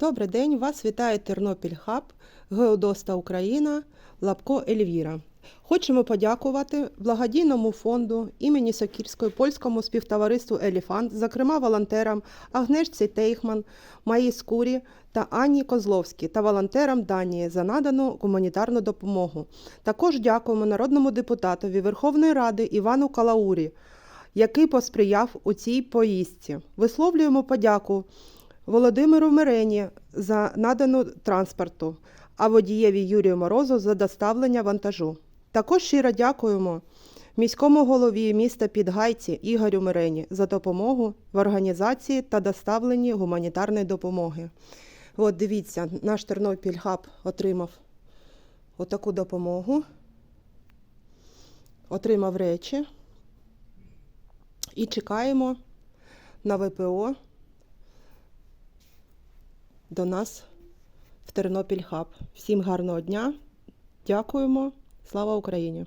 Добрий день, вас вітає Тернопіль Хаб, Геодоста Україна, Лапко Ельвіра. Хочемо подякувати благодійному фонду імені Сокірської польському співтовариству Еліфант, зокрема волонтерам Агнешці Тейхман, Маї Скурі та Анні Козловській та волонтерам Данії за надану гуманітарну допомогу. Також дякуємо народному депутатові Верховної Ради Івану Калаурі, який посприяв у цій поїздці. Висловлюємо подяку Володимиру Мирені за надану транспорту, а водієві Юрію Морозу за доставлення вантажу. Також щиро дякуємо міському голові міста Підгайці Ігорю Мирені за допомогу в організації та доставленні гуманітарної допомоги. От дивіться, наш Тернопіль Хаб отримав отаку допомогу, отримав речі і чекаємо на ВПО до нас в Тернопіль Хаб. Всім гарного дня. Дякуємо. Слава Україні!